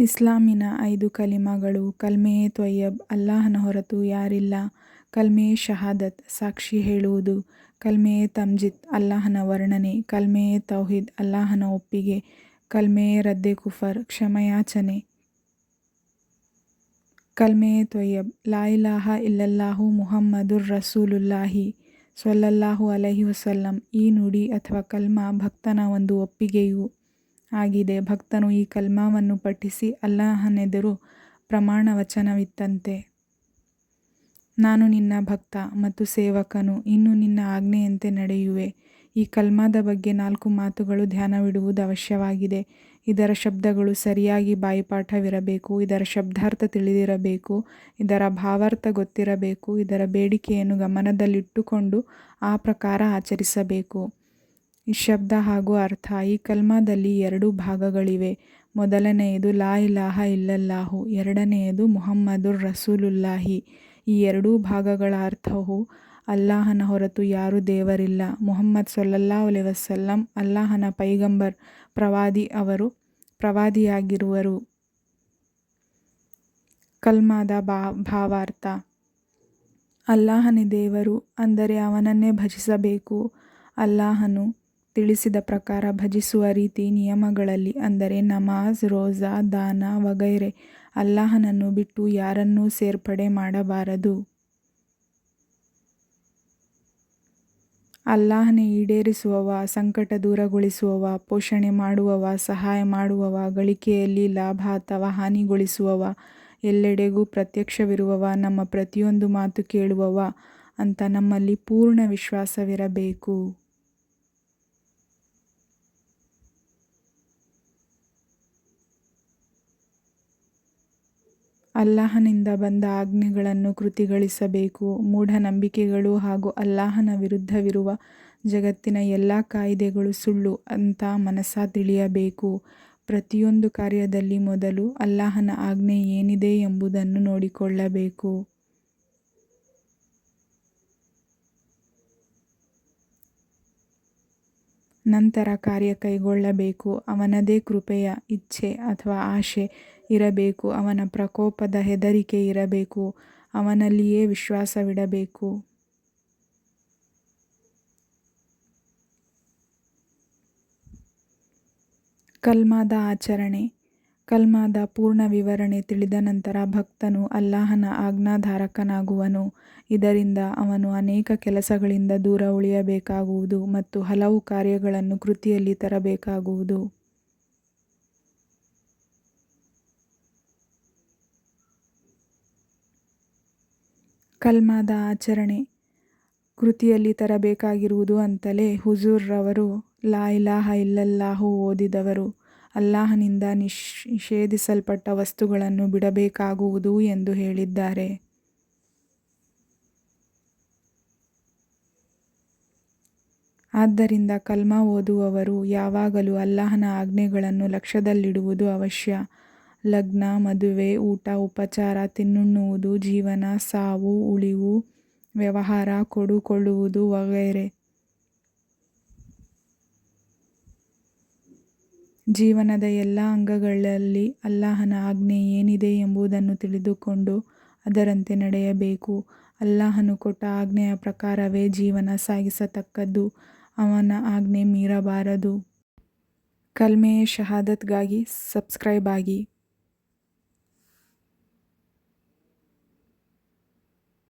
ಇಸ್ಲಾಮಿನ ಐದು ಕಲಿಮಾಗಳು ಕಲ್ಮೆ ತ್ವಯ್ಯಬ್ ಅಲ್ಲಾಹನ ಹೊರತು ಯಾರಿಲ್ಲ. ಕಲ್ಮೆ ಶಹಾದತ್ ಸಾಕ್ಷಿ ಹೇಳುವುದು. ಕಲ್ಮೆ ತಮ್ಜಿದ್ ಅಲ್ಲಾಹನ ವರ್ಣನೆ. ಕಲ್ಮೆ ತೌಹಿದ್ ಅಲ್ಲಾಹನ ಒಪ್ಪಿಗೆ. ಕಲ್ಮೆ ರದ್ದೆ ಕುಫರ್ ಕ್ಷಮಯಾಚನೆ. ಕಲ್ಮೆ ತ್ವಯ್ಯಬ್ ಲಾಯಿಲಾಹ ಇಲ್ಲಲ್ಲಾಹು ಮುಹಮ್ಮದುರ್ ರಸೂಲುಲ್ಲಾಹಿ ಸೊಲ್ಲಲ್ಲಾಹು ಅಲಹಿ ವಸಲ್ಲಂ. ಈ ನುಡಿ ಅಥವಾ ಕಲ್ಮಾ ಭಕ್ತನ ಒಂದು ಒಪ್ಪಿಗೆಯೂ. ಆಗಿದೆ. ಭಕ್ತನು ಈ ಕಲ್ಮಾವನ್ನು ಪಠಿಸಿ ಅಲ್ಲಾಹನೆದುರು ಪ್ರಮಾಣ ವಚನವಿತ್ತಂತೆ ನಾನು ನಿನ್ನ ಭಕ್ತ ಮತ್ತು ಸೇವಕನು, ಇನ್ನು ನಿನ್ನ ಆಜ್ಞೆಯಂತೆ ನಡೆಯುವೆ. ಈ ಕಲ್ಮಾದ ಬಗ್ಗೆ ನಾಲ್ಕು ಮಾತುಗಳು ಧ್ಯಾನವಿಡುವುದು ಅವಶ್ಯವಾಗಿದೆ. ಇದರ ಶಬ್ದಗಳು ಸರಿಯಾಗಿ ಬಾಯಿಪಾಠವಿರಬೇಕು, ಇದರ ಶಬ್ದಾರ್ಥ ತಿಳಿದಿರಬೇಕು, ಇದರ ಭಾವಾರ್ಥ ಗೊತ್ತಿರಬೇಕು, ಇದರ ಬೇಡಿಕೆಯನ್ನು ಗಮನದಲ್ಲಿಟ್ಟುಕೊಂಡು ಆ ಪ್ರಕಾರ ಆಚರಿಸಬೇಕು. ಶಬ್ದ ಹಾಗೂ ಅರ್ಥ. ಈ ಕಲ್ಮಾದಲ್ಲಿ ಎರಡು ಭಾಗಗಳಿವೆ. ಮೊದಲನೆಯದು, ಲಾ ಇಲಾಹ ಇಲ್ಲಲ್ಲಾಹು. ಎರಡನೆಯದು, ಮುಹಮ್ಮದುರ್ ರಸೂಲುಲ್ಲಾಹಿ. ಈ ಎರಡೂ ಭಾಗಗಳ ಅರ್ಥವು ಅಲ್ಲಾಹನ ಹೊರತು ಯಾರೂ ದೇವರಿಲ್ಲ. ಮುಹಮ್ಮದ್ ಸೊಲ್ಲಲ್ಲಾ ಅಲೈಹಿ ವಸಲ್ಲಂ, ಅಲ್ಲಾಹನ ಪೈಗಂಬರ್, ಪ್ರವಾದಿ ಅವರು ಪ್ರವಾದಿಯಾಗಿರುವರು. ಕಲ್ಮಾದ ಬಾ ಭಾವಾರ್ಥ. ಅಲ್ಲಾಹನೇ ದೇವರು, ಅಂದರೆ ಅವನನ್ನೇ ಭಜಿಸಬೇಕು. ಅಲ್ಲಾಹನು ತಿಳಿಸಿದ ಪ್ರಕಾರ ಭಜಿಸುವ ರೀತಿ ನಿಯಮಗಳಲ್ಲಿ ಅಂದರೆ ನಮಾಜ್, ರೋಜಾ, ದಾನ ವಗೈರೆ ಅಲ್ಲಾಹನನ್ನು ಬಿಟ್ಟು ಯಾರನ್ನೂ ಸೇರ್ಪಡೆ ಮಾಡಬಾರದು. ಅಲ್ಲಾಹನೇ ಈಡೇರಿಸುವವ, ಸಂಕಟ ದೂರಗೊಳಿಸುವವ, ಪೋಷಣೆ ಮಾಡುವವ, ಸಹಾಯ ಮಾಡುವವ, ಗಳಿಕೆಯಲ್ಲಿ ಲಾಭ ಅಥವಾ ಹಾನಿಗೊಳಿಸುವವ, ಎಲ್ಲೆಡೆಗೂ ಪ್ರತ್ಯಕ್ಷವಿರುವವ, ನಮ್ಮ ಪ್ರತಿಯೊಂದು ಮಾತು ಕೇಳುವವ ಅಂತ ನಮ್ಮಲ್ಲಿ ಪೂರ್ಣ ವಿಶ್ವಾಸವಿರಬೇಕು. ಅಲ್ಲಾಹನಿಂದ ಬಂದ ಆಜ್ಞೆಗಳನ್ನು ಕೃತಿಗಳಿಸಬೇಕು. ಮೂಢನಂಬಿಕೆಗಳು ಹಾಗೂ ಅಲ್ಲಾಹನ ವಿರುದ್ಧವಿರುವ ಜಗತ್ತಿನ ಎಲ್ಲ ಕಾಯಿದೆಗಳು ಸುಳ್ಳು ಅಂತ ಮನಸ್ಸ ತಿಳಿಯಬೇಕು. ಪ್ರತಿಯೊಂದು ಕಾರ್ಯದಲ್ಲಿ ಮೊದಲು ಅಲ್ಲಾಹನ ಆಜ್ಞೆ ಏನಿದೆ ಎಂಬುದನ್ನು ನೋಡಿಕೊಳ್ಳಬೇಕು. ನಂತರ ಕಾರ್ಯ ಕೈಗೊಳ್ಳಬೇಕು. ಅವನದೇ ಕೃಪೆಯ ಇಚ್ಛೆ ಅಥವಾ ಆಶೆ ಇರಬೇಕು. ಅವನ ಪ್ರಕೋಪದ ಹೆದರಿಕೆ ಇರಬೇಕು. ಅವನಲ್ಲಿಯೇ ವಿಶ್ವಾಸವಿಡಬೇಕು. ಕಲ್ಮಾದ ಆಚರಣೆ. ಕಲ್ಮಾದ ಪೂರ್ಣ ವಿವರಣೆ ತಿಳಿದ ನಂತರ ಭಕ್ತನು ಅಲ್ಲಾಹನ ಆಜ್ಞಾಧಾರಕನಾಗುವನು. ಇದರಿಂದ ಅವನು ಅನೇಕ ಕೆಲಸಗಳಿಂದ ದೂರ ಉಳಿಯಬೇಕಾಗುವುದು ಮತ್ತು ಹಲವು ಕಾರ್ಯಗಳನ್ನು ಕೃತಿಯಲ್ಲಿ ತರಬೇಕಾಗುವುದು. ಕಲ್ಮಾದ ಆಚರಣೆ. ಕೃತಿಯಲ್ಲಿ ತರಬೇಕಾಗಿರುವುದು ಅಂತಲೇ ಹುಜೂರ್ರವರು ಲಾ ಇಲಾಹ ಇಲ್ಲಲ್ಲಾಹು ಓದಿದವರು. ಅಲ್ಲಾಹನಿಂದ ನಿಷ್, ನಿಷೇಧಿಸಲ್ಪಟ್ಟ ವಸ್ತುಗಳನ್ನು ಬಿಡಬೇಕಾಗುವುದು ಎಂದು ಹೇಳಿದ್ದಾರೆ. ಆದ್ದರಿಂದ ಕಲ್ಮ ಓದುವವರು ಯಾವಾಗಲೂ ಅಲ್ಲಾಹನ ಆಜ್ಞೆಗಳನ್ನು ಲಕ್ಷ್ಯದಲ್ಲಿಡುವುದು ಅವಶ್ಯ. ಲಗ್ನ, ಮದುವೆ, ಊಟ, ಉಪಚಾರ ತಿನ್ನುಣ್ಣುವುದು ಜೀವನ, ಸಾವು, ಉಳಿವು, ವ್ಯವಹಾರ, ಕೊಡುಕೊಳ್ಳುವುದು ವಗೈರೆ. ಜೀವನದ ಎಲ್ಲ ಅಂಗಗಳಲ್ಲಿ ಅಲ್ಲಾಹನ ಆಜ್ಞೆ ಏನಿದೆ ಎಂಬುದನ್ನು ತಿಳಿದುಕೊಂಡು ಅದರಂತೆ ನಡೆಯಬೇಕು. ಅಲ್ಲಾಹನು ಕೊಟ್ಟ ಆಜ್ಞೆಯ ಪ್ರಕಾರವೇ ಜೀವನ ಸಾಗಿಸತಕ್ಕದ್ದು. ಅವನ ಆಜ್ಞೆ ಮೀರಬಾರದು. ಕಲ್ಮೆಯ ಶಹಾದತ್ಗಾಗಿ ಸಬ್ಸ್ಕ್ರೈಬ್ ಆಗಿ.